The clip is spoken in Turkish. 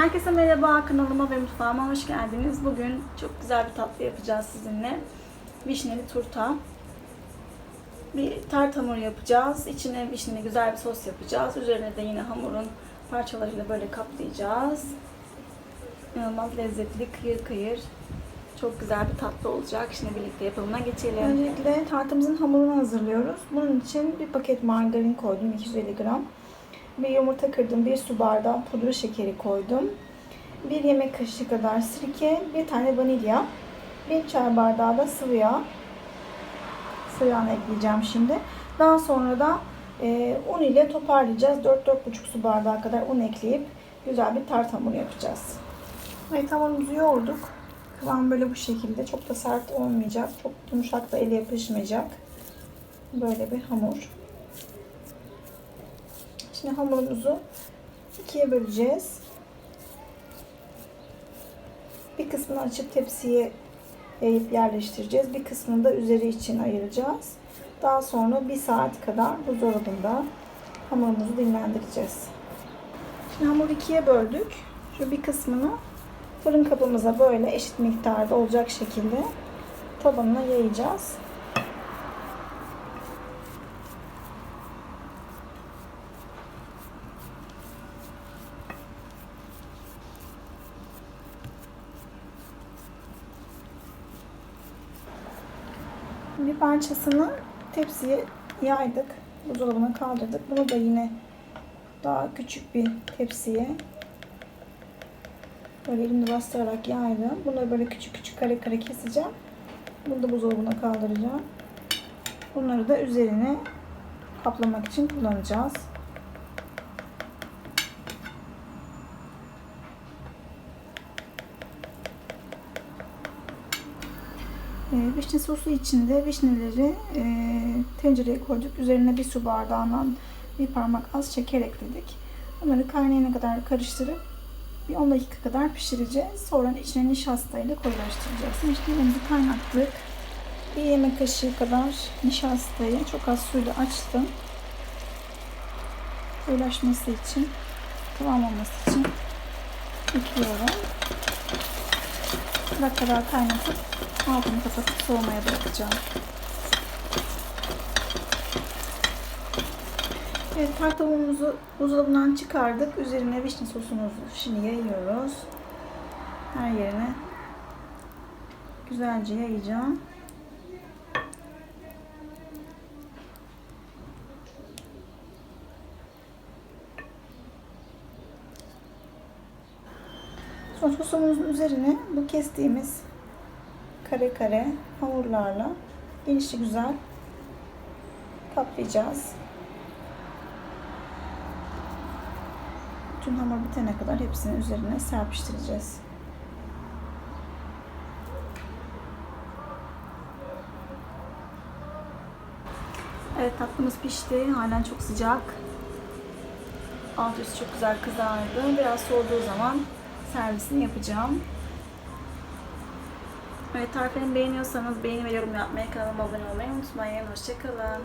Herkese merhaba kanalıma ve mutfağıma hoş geldiniz. Bugün çok güzel bir tatlı yapacağız sizinle. Vişneli turta. Bir tart hamur yapacağız. İçine vişneli güzel bir sos yapacağız. Üzerine de yine hamurun parçalarıyla böyle kaplayacağız. İnanılmaz lezzetli, kıyır kıyır. Çok güzel bir tatlı olacak. Şimdi birlikte yapımına geçelim. Öncelikle tartımızın hamurunu hazırlıyoruz. Bunun için bir paket margarin koydum 250 gram. Bir yumurta kırdım, bir su bardağı pudra şekeri koydum. Bir yemek kaşığı kadar sirke, bir tane vanilya, bir çay bardağı da sıvı yağ. Sıvı yağını ekleyeceğim şimdi. Daha sonra da e, un ile toparlayacağız. 4-4,5 su bardağı kadar un ekleyip güzel bir tart hamuru yapacağız. Evet hamurumuzu yoğurduk. Kıvam böyle bu şekilde. Çok da sert olmayacak. Çok yumuşak da ele yapışmayacak. Böyle bir hamur. Şimdi hamurumuzu ikiye böleceğiz. Bir kısmını açıp tepsiye yayıp yerleştireceğiz. Bir kısmını da üzeri için ayıracağız. Daha sonra bir saat kadar buzdolabında hamurumuzu dinlendireceğiz. Şimdi hamuru ikiye böldük. Şu bir kısmını fırın kabımıza böyle eşit miktarda olacak şekilde tabanına yayacağız. Bir parçasını tepsiye yaydık. Buzdolabına kaldırdık. Bunu da yine daha küçük bir tepsiye böyle elimle bastırarak yaydım. Bunları böyle küçük küçük kare kare keseceğim. Bunu da buzdolabına kaldıracağım. Bunları da üzerine kaplamak için kullanacağız. Ee, vişne sosu içinde vişneleri e, tencereye koyduk. Üzerine bir su bardağından bir parmak az şeker ekledik. Bunları kaynayana kadar karıştırıp bir 10 dakika kadar pişireceğiz. Sonra içine nişasta ile koyulaştıracağız. Nişastalarımızı kaynattık. Bir yemek kaşığı kadar nişastayı çok az suyla açtım. Koyulaşması için, kıvam olması için ekliyorum. Bir dakika daha kaynatıp altını kapatıp soğumaya bırakacağım. Evet, tavuğumuzu buzdolabından çıkardık. Üzerine vişne sosumuzu şimdi yayıyoruz. Her yerine güzelce yayacağım. Son sosumuzun üzerine bu kestiğimiz kare kare hamurlarla gelişi güzel kaplayacağız. Bütün hamur bitene kadar hepsini üzerine serpiştireceğiz. Evet tatlımız pişti. Halen çok sıcak. Alt üst çok güzel kızardı. Biraz soğuduğu zaman servisini yapacağım. Evet tariflerimi beğeniyorsanız beğeni ve yorum yapmayı, kanalıma abone olmayı unutmayın. Hoşçakalın.